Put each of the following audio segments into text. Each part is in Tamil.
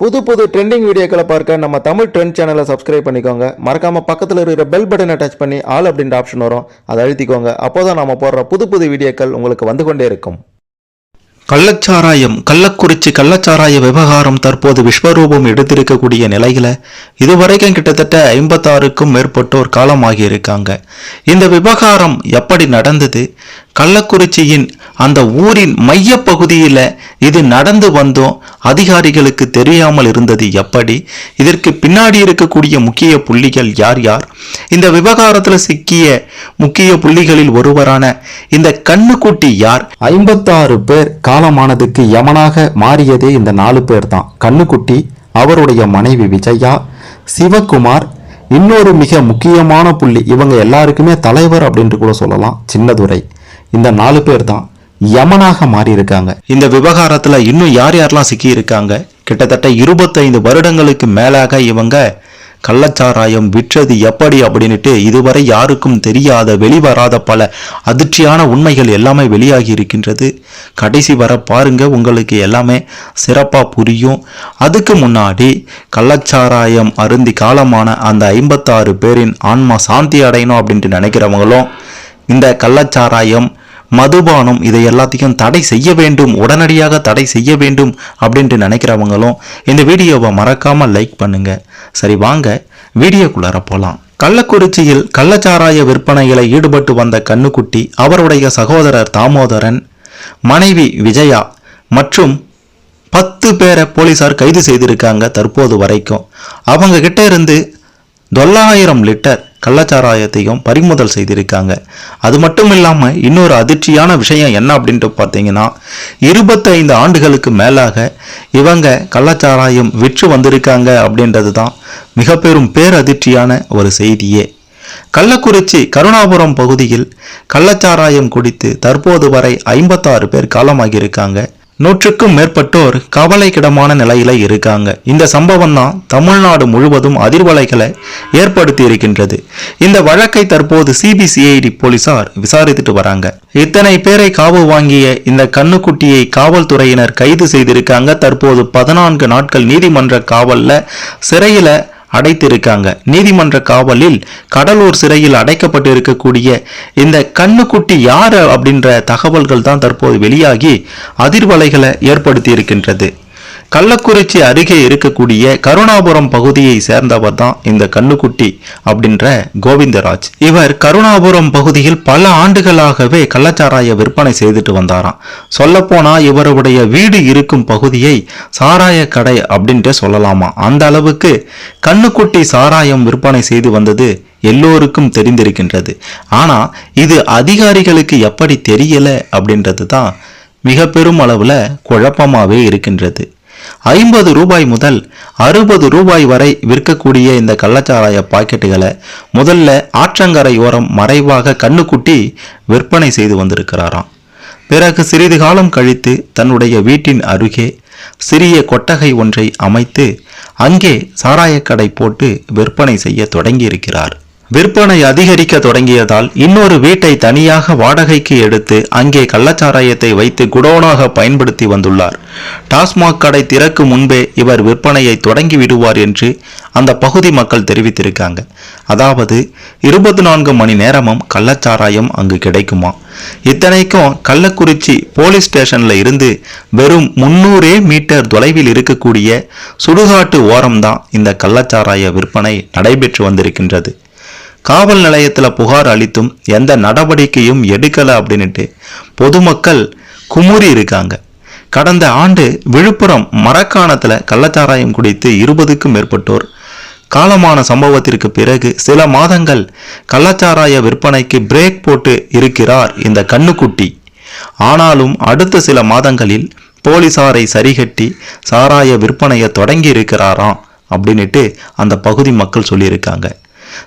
புது புது ட்ரெண்டிங் வீடியோக்களை பார்க்க நம்ம தமிழ் ட்ரெண்ட் சேனலை சப்ஸ்கிரைப் பண்ணிக்கோங்க. மறக்காமல் பக்கத்தில் இருக்கிற பெல் பட்டனை டச் பண்ணி ஆல் அப்படின்ற ஆப்ஷன் வரும். அதை அழுத்திக்கோங்க. அப்போதான் நம்ம போடுற புது புது வீடியோக்கள் உங்களுக்கு வந்து கொண்டே இருக்கும். கள்ளச்சாராயம் கள்ளக்குறிச்சி கள்ளச்சாராய விவகாரம் தற்போது விஸ்வரூபம் எடுத்திருக்கக்கூடிய நிலையில் இதுவரைக்கும் கிட்டத்தட்ட ஐம்பத்தாறுக்கும் மேற்பட்டோர் காலமாகி இருக்காங்க இந்த விவகாரம் எப்படி நடந்தது? கள்ளக்குறிச்சியின் அந்த ஊரின் மைய பகுதியில் இது நடந்து வந்தோம். அதிகாரிகளுக்கு தெரியாமல் இருந்தது எப்படி? இதற்கு பின்னாடி இருக்கக்கூடிய முக்கிய புள்ளிகள் யார் யார்? இந்த விவகாரத்தில் சிக்கிய முக்கிய புள்ளிகளில் ஒருவரான இந்த கண்ணுக்குட்டி யார்? ஐம்பத்தாறு பேர் காலமானதுக்கு யமனாக மாறியதே இந்த நாலு பேர் தான் கண்ணுக்குட்டி அவருடைய மனைவி விஜயா சிவகுமார் இன்னொரு மிக முக்கியமான புள்ளி. இவங்க எல்லாருக்குமே தலைவர் அப்படின்ட்டு கூட சொல்லலாம். சின்னதுரை. இந்த நாலு பேர் தான் யமனாக மாறியிருக்காங்க. இந்த விவகாரத்தில் இன்னும் யார் யாரெல்லாம் சிக்கி இருக்காங்க கிட்டத்தட்ட இருபத்தைந்து வருடங்களுக்கு மேலாக இவங்க கள்ளச்சாராயம் விற்றது எப்படி அப்படின்னுட்டு இதுவரை யாருக்கும் தெரியாத வெளிவராத பல அதிர்ச்சியான உண்மைகள் எல்லாமே வெளியாகி இருக்கின்றது. கடைசி வர பாருங்க உங்களுக்கு எல்லாமே சிறப்பாக புரியும். அதுக்கு முன்னாடி கள்ளச்சாராயம் அருந்தி காலமான அந்த ஐம்பத்தாறு பேரின் ஆன்மா சாந்தி அடையணும் அப்படின்ட்டு நினைக்கிறவங்களும் இந்த கள்ளச்சாராயம் மதுபானம் இதை எல்லாத்தையும் தடை செய்ய வேண்டும் உடனடியாக தடை செய்ய வேண்டும் அப்படின்ட்டு நினைக்கிறவங்களும் இந்த வீடியோவை மறக்காமல் லைக் பண்ணுங்க. சரி வாங்க வீடியோக்குள்ளார போகலாம் கள்ளக்குறிச்சியில் கள்ளச்சாராய விற்பனையில் ஈடுபட்டு வந்த கண்ணுக்குட்டி அவருடைய சகோதரர் தாமோதரன் மனைவி விஜயா மற்றும் பத்து பேரை போலீசார் கைது செய்திருக்காங்க தற்போது வரைக்கும். அவங்க கிட்ட இருந்து தொள்ளாயிரம் லிட்டர் கள்ளச்சாராயத்தையும் பறிமுதல் செய்திருக்காங்க. அது மட்டும் இல்லாமல் இன்னொரு அதிர்ச்சியான விஷயம் என்ன அப்படின்ட்டு பார்த்தீங்கன்னா இருபத்தைந்து ஆண்டுகளுக்கு மேலாக இவங்க கள்ளச்சாராயம் விற்று வந்திருக்காங்க அப்படின்றது தான் மிக பெரும் பேரதிர்ச்சியான ஒரு செய்தியே. கள்ளக்குறிச்சி கருணாபுரம் பகுதியில் கள்ளச்சாராயம் குடித்து தற்போது வரை ஐம்பத்தாறு பேர் காலமாகியிருக்காங்க. நூற்றுக்கும் மேற்பட்டோர் கவலைக்கிடமான நிலையில இருக்காங்க. இந்த சம்பவம் தான் தமிழ்நாடு முழுவதும் அதிர்வலைகளை ஏற்படுத்தி இருக்கின்றது இந்த வழக்கை தற்போது சிபிசிஐடி போலீசார் விசாரித்துட்டு வராங்க. இத்தனை பேரை காவு வாங்கிய இந்த கண்ணுக்குட்டியை காவல்துறையினர் கைது செய்திருக்காங்க. தற்போது பதினான்கு நாட்கள் நீதிமன்ற காவல்ல சிறையில அடைத்திருக்காங்க. நீதிமன்ற காவலில் கடலூர் சிறையில் அடைக்கப்பட்டு இருக்கக்கூடிய இந்த கண்ணுக்குட்டி யார் அப்படின்ற தகவல்கள் தான் தற்போது வெளியாகி அதிர்வலைகளை ஏற்படுத்தி இருக்கின்றது கள்ளக்குறிச்சி அருகே இருக்கக்கூடிய கருணாபுரம் பகுதியை சேர்ந்தவர் தான் இந்த கண்ணுக்குட்டி அப்படின்ற கோவிந்தராஜ். இவர் கருணாபுரம் பகுதியில் பல ஆண்டுகளாகவே கள்ளச்சாராய விற்பனை செய்துட்டு வந்தாராம். சொல்லப்போனா இவருடைய வீடு இருக்கும் பகுதியை சாராய கடை அப்படின்ட்டு சொல்லலாமா? அந்த அளவுக்கு கண்ணுக்குட்டி சாராயம் விற்பனை செய்து வந்தது எல்லோருக்கும் தெரிந்திருக்கின்றது. ஆனா இது அதிகாரிகளுக்கு எப்படி தெரியல அப்படின்றது தான் மிக பெரும் அளவில் குழப்பமாகவே இருக்கின்றது. ஐம்பது ரூபாய் முதல் அறுபது ரூபாய் வரை விற்கக்கூடிய இந்த கள்ளச்சாராய பாக்கெட்டுகளை முதல்ல ஆற்றங்கரை ஓரம் மறைவாக கண்ணுக்குட்டி விற்பனை செய்து வந்திருக்கிறாராம். பிறகு சிறிது காலம் கழித்து தன்னுடைய வீட்டின் அருகே சிறிய கொட்டகை ஒன்றை அமைத்து அங்கே சாராயக்கடை போட்டு விற்பனை செய்ய தொடங்கியிருக்கிறார். விற்பனை அதிகரிக்க தொடங்கியதால் இன்னொரு வீட்டை தனியாக வாடகைக்கு எடுத்து அங்கே கள்ளச்சாராயத்தை வைத்து குடோனாக பயன்படுத்தி வந்துள்ளார். டாஸ்மாக் கடை திறக்கும் முன்பே இவர் விற்பனையை தொடங்கி விடுவார் என்று அந்த பகுதி மக்கள் தெரிவித்திருக்காங்க. அதாவது இருபத்தி நான்கு மணி நேரமும் கள்ளச்சாராயம் அங்கு கிடைக்குமா? இத்தனைக்கும் கள்ளக்குறிச்சி போலீஸ் ஸ்டேஷன்ல இருந்து வெறும் முன்னூறே மீட்டர் தொலைவில் இருக்கக்கூடிய சுடுகாட்டு ஓரம்தான் இந்த கள்ளச்சாராய விற்பனை நடைபெற்று வந்திருக்கின்றது. காவல் நிலையத்தில் புகார் அளித்தும் எந்த நடவடிக்கையும் எடுக்கலை அப்படின்னுட்டு பொதுமக்கள் குமுறி இருக்காங்க. கடந்த ஆண்டு விழுப்புரம் மரக்காணத்தில் கள்ளச்சாராயம் குடித்து இருபதுக்கும் மேற்பட்டோர். காலமான சம்பவத்திற்கு பிறகு சில மாதங்கள் கள்ளச்சாராய விற்பனைக்கு பிரேக் போட்டு இருக்கிறார் இந்த கண்ணுக்குட்டி. ஆனாலும் அடுத்த சில மாதங்களில் போலீசாரை சரிகட்டி சாராய விற்பனையை தொடங்கி இருக்கிறாராம் அப்படின்னுட்டு அந்த பகுதி மக்கள் சொல்லியிருக்காங்க.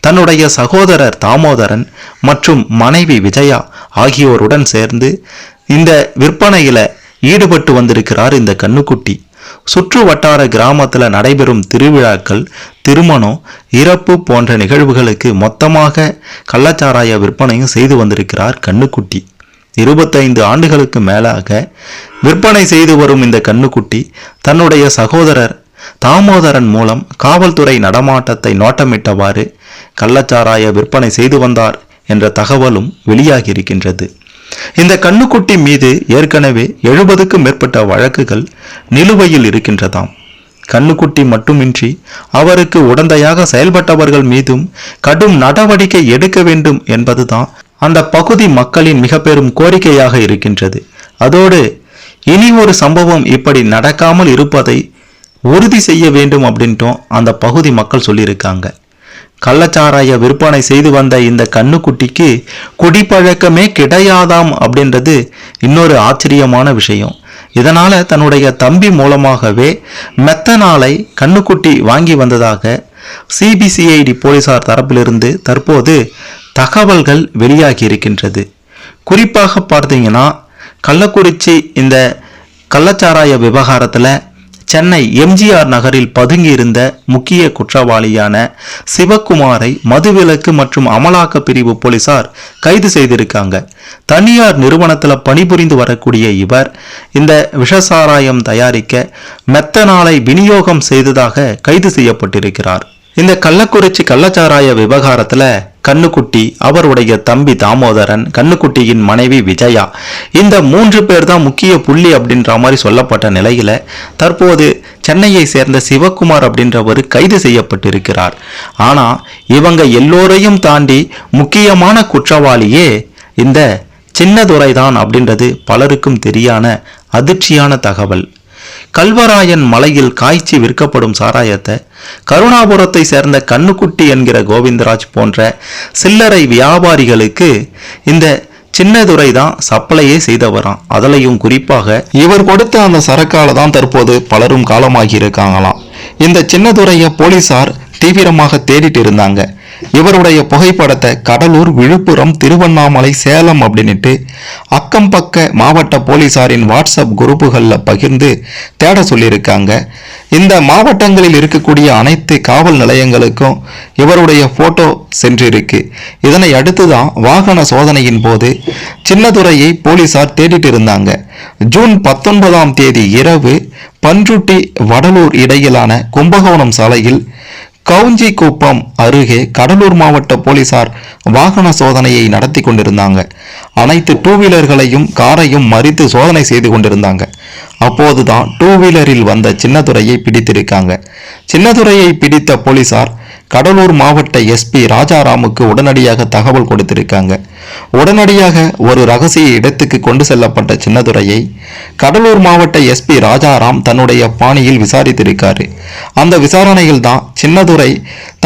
தன்னுடைய சகோதரர் தாமோதரன் மற்றும் மனைவி விஜயா ஆகியோருடன் சேர்ந்து இந்த விற்பனையில ஈடுபட்டு வந்திருக்கிறார் இந்த கண்ணுக்குட்டி. சுற்று வட்டார கிராமத்தில் நடைபெறும் திருவிழாக்கள் திருமணம் இறப்பு போன்ற நிகழ்வுகளுக்கு மொத்தமாக கள்ளச்சாராய விற்பனையும் செய்து வந்திருக்கிறார் கண்ணுக்குட்டி. இருபத்தைந்து ஆண்டுகளுக்கு மேலாக விற்பனை செய்து வரும் இந்த கண்ணுக்குட்டி தன்னுடைய சகோதரர் தாமோதரன் மூலம் காவல்துறை நடமாட்டத்தை நோட்டமிட்டவாறு கள்ளச்சாராய விற்பனை செய்து வந்தார் என்ற தகவலும் வெளியாகி இருக்கின்றது இந்த கண்ணுக்குட்டி மீது ஏற்கனவே எழுபதுக்கும் மேற்பட்ட வழக்குகள் நிலுவையில் இருக்கின்றதாம். கண்ணுக்குட்டி மட்டுமின்றி அவருக்கு உடந்தையாக செயல்பட்டவர்கள் மீதும் கடும் நடவடிக்கை எடுக்க வேண்டும் என்பதுதான் அந்த பகுதி மக்களின் மிக பெரும் கோரிக்கையாக இருக்கின்றது. அதோடு இனி ஒரு சம்பவம் இப்படி நடக்காமல் இருப்பதை உறுதி செய்ய வேண்டும் அப்படின்ட்டும் அந்த பகுதி மக்கள் சொல்லியிருக்காங்க. கள்ளச்சாராய விற்பனை செய்து வந்த இந்த கண்ணுக்குட்டிக்கு குடிப்பழக்கமே கிடையாதாம் அப்படின்றது இன்னொரு ஆச்சரியமான விஷயம். இதனால தன்னுடைய தம்பி மூலமாகவே மெத்தனாலை கண்ணுக்குட்டி வாங்கி வந்ததாக சிபிசிஐடி போலீசார் தரப்பிலிருந்து தற்போது தகவல்கள் வெளியாகி இருக்கின்றது. குறிப்பாக பார்த்தீங்கன்னா கள்ளக்குறிச்சி இந்த கள்ளச்சாராய விவகாரத்தில் சென்னை எம்ஜிஆர் நகரில் பதுங்கியிருந்த முக்கிய குற்றவாளியான சிவக்குமாரை மதுவிலக்கு மற்றும் அமலாக்க பிரிவு போலீசார் கைது செய்திருக்காங்க. தனியார் நிறுவனத்தில் பணிபுரிந்து வரக்கூடிய இவர் இந்த விஷசாராயம் தயாரிக்க மெத்தனாலை விநியோகம் செய்ததாக கைது செய்யப்பட்டிருக்கிறார். இந்த கள்ளக்குறிச்சி கள்ளச்சாராய விவகாரத்துல கண்ணுக்குட்டி அவருடைய தம்பி தாமோதரன் கண்ணுக்குட்டியின் மனைவி விஜயா இந்த மூன்று பேர் தான் முக்கிய புள்ளி அப்படின்ற மாதிரி சொல்லப்பட்ட நிலையில தற்போது சென்னையை சேர்ந்த சிவக்குமார் அப்படின்றவர் கைது செய்யப்பட்டிருக்கிறார். ஆனா இவங்க எல்லோரையும் தாண்டி முக்கியமான குற்றவாளியே இந்த சின்னதுரை தான் அப்படின்றது பலருக்கும் தெரியான அதிர்ச்சியான தகவல். கல்வராயன் மலையில் காய்ச்சி விற்கப்படும் சாராயத்தை கருணாபுரத்தை சேர்ந்த கண்ணுக்குட்டி என்கிற கோவிந்தராஜ் போன்ற சில்லறை வியாபாரிகளுக்கு இந்த சின்னதுரை தான் சப்ளையே செய்தவராம். அதுலையும் குறிப்பாக இவர் கொடுத்த அந்த சரக்கால தான் தற்போது பலரும் காலமாகி இருக்காங்களாம். இந்த சின்னதுரைய போலீசார் தீவிரமாக தேடிட்டு இருந்தாங்க. இவருடைய புகைப்படத்தை கடலூர் விழுப்புரம் திருவண்ணாமலை சேலம் அப்படின்னுட்டு அக்கம் பக்க மாவட்ட போலீசாரின் வாட்ஸ்அப் குரூப்புகளில் பகிர்ந்து தேட சொல்லியிருக்காங்க. இந்த மாவட்டங்களில் இருக்கக்கூடிய அனைத்து காவல் நிலையங்களுக்கும் இவருடைய போட்டோ சென்றிருக்கு. இதனை அடுத்து தான் வாகன சோதனையின் போது சின்னதுரையை போலீசார் தேடிட்டு இருந்தாங்க. ஜூன் பத்தொன்பதாம் தேதி இரவு பன்ருட்டி வடலூர் இடையிலான கும்பகோணம் சாலையில் கவுஞ்சிக்குப்பம் அருகே கடலூர் மாவட்ட போலீசார் வாகன சோதனையை நடத்தி கொண்டிருந்தாங்க. அனைத்து டூ வீலர்களையும் காரையும் மறித்து சோதனை செய்து கொண்டிருந்தாங்க. அப்போதுதான் டூ வீலரில் வந்த சின்னதுரையை பிடித்திருக்காங்க. சின்னதுரையை பிடித்த போலீசார் கடலூர் மாவட்ட எஸ்பி ராஜாராமுக்கு உடனடியாக தகவல் கொடுத்திருக்காங்க. உடனடியாக ஒரு ரகசிய இடத்துக்கு கொண்டு செல்லப்பட்ட சின்னதுரையை கடலூர் மாவட்ட எஸ்பி ராஜாராம் தன்னுடைய பாணியில் விசாரித்திருக்காரு. அந்த விசாரணையில் தான் சின்னதுரை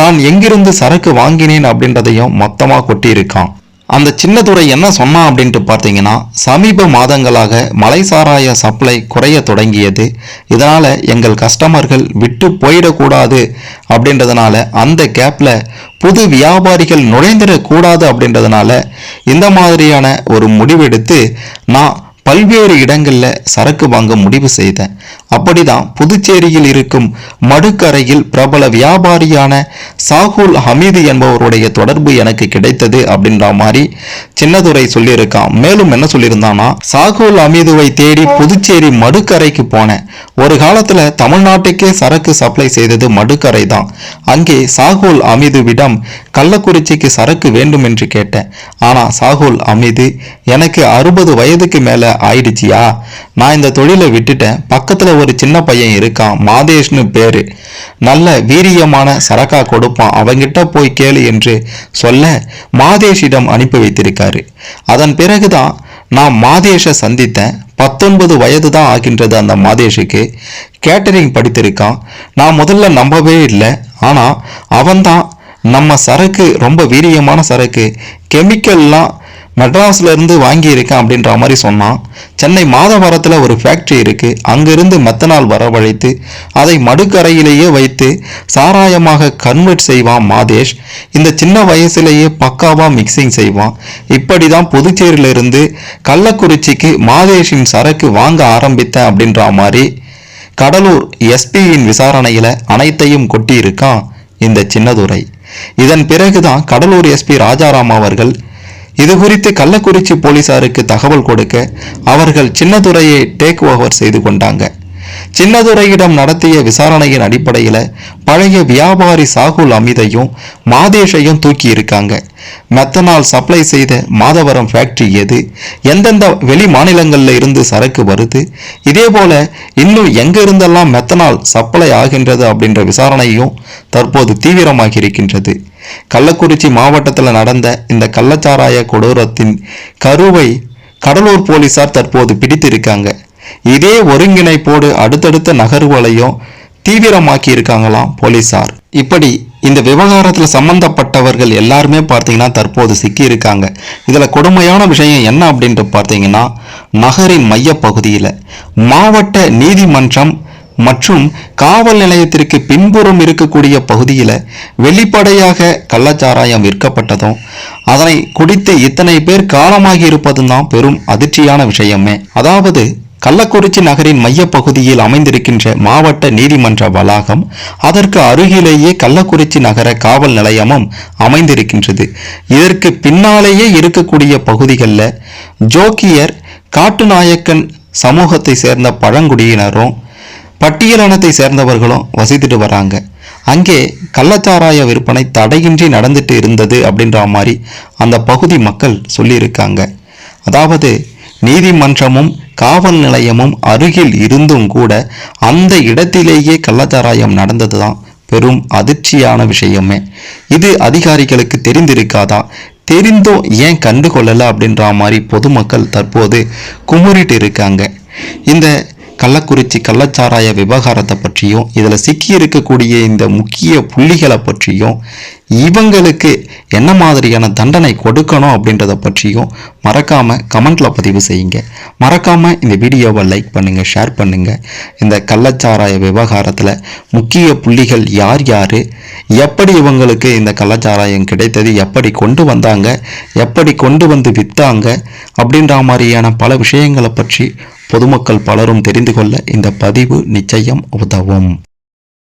தான் எங்கிருந்து சரக்கு வாங்கினேன் அப்படின்றதையும் மொத்தமாக கொட்டியிருக்கான். அந்த சின்னதுரை என்ன சொன்னான் அப்படின்ட்டு பார்த்தீங்கன்னா சமீப மாதங்களாக மலை சாராய சப்ளை குறைய தொடங்கியது. இதனால் எங்கள் கஸ்டமர்கள் விட்டு போயிடக்கூடாது அப்படின்றதுனால அந்த கேப்பில் புது வியாபாரிகள் நுழைந்திடக்கூடாது அப்படின்றதுனால இந்த மாதிரியான ஒரு முடிவெடுத்து நான் பல்வேறு இடங்களில் சரக்கு வாங்க முடிவு செய்தேன். அப்படிதான் புதுச்சேரியில் இருக்கும் மடுக்கரையில் பிரபல வியாபாரியான சாகுல் ஹமீது என்பவருடைய தொடர்பு எனக்கு கிடைத்தது அப்படின்ற மாதிரி சின்னதுரை சொல்லியிருக்கான் மேலும் என்ன சொல்லியிருந்தான்னா சாகுல் ஹமீதுவை தேடி புதுச்சேரி மடுக்கரைக்கு போனேன். ஒரு காலத்தில் தமிழ்நாட்டுக்கே சரக்கு சப்ளை செய்தது மடுக்கரை தான். அங்கே சாகுல் அமீதுவிடம் கள்ளக்குறிச்சிக்கு சரக்கு வேண்டும் என்று கேட்டேன். ஆனால் சாகுல் அமீது எனக்கு அறுபது வயதுக்கு மேலே ஆயிடுச்சியா? நான் இந்த தொழிலை விட்டுட்டேன். பக்கத்தில் ஒரு சின்ன பையன் இருக்கான். மாதேஷ்னு பேர். நல்ல வீரியமான சரக்கா கொடுப்பான். அவங்கிட்ட போய் கேளு என்று சொல்ல மாதேஷிடம் அனுப்பி வைத்திருக்காரு. அதன் பிறகுதான் நான் மாதேஷை சந்தித்தேன். பத்தொன்பது வயது தான் ஆகின்றது அந்த மாதேஷுக்கு. கேட்டரிங் படித்திருக்கான். நான் முதல்ல நம்பவே இல்லை. ஆனால் அவன்தான் நம்ம சரக்கு ரொம்ப வீரியமான சரக்கு. கெமிக்கல்லாம் மெட்ராஸ்ல இருந்து வாங்கியிருக்கேன் அப்படின்ற மாதிரி சொன்னான். சென்னை மாதவரத்தில் ஒரு ஃபேக்ட்ரி இருக்கு. அங்கிருந்து மெத்தனால் வரவழைத்து அதை மடுக்கரையிலேயே வைத்து சாராயமாக கன்வெர்ட் செய்வான் மாதேஷ். இந்த சின்ன வயசுலேயே பக்காவா மிக்சிங் செய்வான். இப்படி தான் புதுச்சேரியிலிருந்து கள்ளக்குறிச்சிக்கு மாதேஷின் சரக்கு வாங்க ஆரம்பித்தேன் அப்படின்ற மாதிரி கடலூர் எஸ்பியின் விசாரணையில அனைத்தையும் கொட்டியிருக்கான் இந்த சின்னதுரை. இதன் பிறகுதான் கடலூர் எஸ்பி ராஜாராம் அவர்கள் இது குறித்து கள்ளக்குறிச்சி போலீசாருக்கு தகவல் கொடுக்க அவர்கள் சின்னதுரையை டேக் ஓவர் செய்து கொண்டாங்க. சின்னதுரையிடம் நடத்திய விசாரணையின் அடிப்படையில் பழைய வியாபாரி சாகுல் அமிதையும் மாதேஷையும் தூக்கி இருக்காங்க. மெத்தனால் சப்ளை செய்த மாதவரம் ஃபேக்டரி எது எந்தெந்த வெளி மாநிலங்களில் இருந்து சரக்கு வருது இதே போல இன்னும் எங்கே இருந்தெல்லாம் மெத்தனால் சப்ளை ஆகின்றது அப்படின்ற விசாரணையும் தற்போது தீவிரமாகி இருக்கின்றது. கள்ளக்குறிச்சி மாவட்டத்தில் நடந்த இந்த கள்ளச்சாராய கொடூரத்தின் கருவை கடலூர் போலீசார் தற்போது பிடித்திருக்காங்க. இதே ஒருங்கிணைப்போடு அடுத்தடுத்த நகர்வுகளையும் தீவிரமாக்கி இருக்காங்களாம் போலீசார். இப்படி இந்த விவகாரத்தில் சம்பந்தப்பட்டவர்கள் எல்லாருமே பார்த்தீங்கன்னா தற்போது சிக்கி இருக்காங்க இதில் கொடுமையான விஷயம் என்ன அப்படின்ட்டு பார்த்தீங்கன்னா நகரின் மையப்பகுதியில் மாவட்ட நீதிமன்றம் மற்றும் காவல் நிலையத்திற்கு பின்புறம் இருக்கக்கூடிய பகுதியில் வெளிப்படையாக கள்ளச்சாராயம் விற்கப்பட்டதும் அதனை குடித்து இத்தனை பேர் காலமாகி இருப்பதும் தான் பெரும் அதிர்ச்சியான விஷயமே. அதாவது கள்ளக்குறிச்சி நகரின் மையப்பகுதியில் அமைந்திருக்கின்ற மாவட்ட நீதிமன்ற வளாகம் அதற்கு அருகிலேயே கள்ளக்குறிச்சி நகர காவல் நிலையமும் அமைந்திருக்கின்றது. இதற்கு பின்னாலேயே இருக்கக்கூடிய பகுதிகளில் ஜோக்கியர் காட்டுநாயக்கன் சமூகத்தை சேர்ந்த பழங்குடியினரும் பட்டியலினத்தை சேர்ந்தவர்களும் வசித்துட்டு வராங்க. அங்கே கள்ளச்சாராய விற்பனை தடையின்றி நடந்துட்டு இருந்தது அப்படின்ற மாதிரி அந்த பகுதி மக்கள் சொல்லியிருக்காங்க. அதாவது நீதிமன்றமும் காவல் நிலையமும் அருகில் இருந்தும் கூட அந்த இடத்திலேயே கள்ளச்சாராயம் நடந்தது தான் பெரும் அதிர்ச்சியான விஷயமே. இது அதிகாரிகளுக்கு தெரிந்திருக்காதா? தெரிந்தும் ஏன் கண்டுகொள்ளலை அப்படின்ற மாதிரி பொதுமக்கள் தற்போது குமுறிட்டு இருக்காங்க. இந்த கள்ளக்குறிச்சி கள்ளச்சாராய விவகாரத்தை பற்றியும் இதில் சிக்கி இருக்கக்கூடிய இந்த முக்கிய புள்ளிகளை பற்றியும் இவங்களுக்கு என்ன மாதிரியான தண்டனை கொடுக்கணும் அப்படின்றத பற்றியும் மறக்காமல் கமெண்டில் பதிவு செய்யுங்க. மறக்காமல் இந்த வீடியோவை லைக் பண்ணுங்கள் ஷேர் பண்ணுங்கள் இந்த கள்ளச்சாராய விவகாரத்தில் முக்கிய புள்ளிகள் யார் யார்? எப்படி இவங்களுக்கு இந்த கள்ளச்சாராயம் கிடைத்தது? எப்படி கொண்டு வந்தாங்க? எப்படி கொண்டு வந்து விற்றாங்க அப்படின்ற மாதிரியான பல விஷயங்களை பற்றி பொதுமக்கள் பலரும் தெரிந்து கொள்ள இந்த பதிவு நிச்சயம் உதவும்.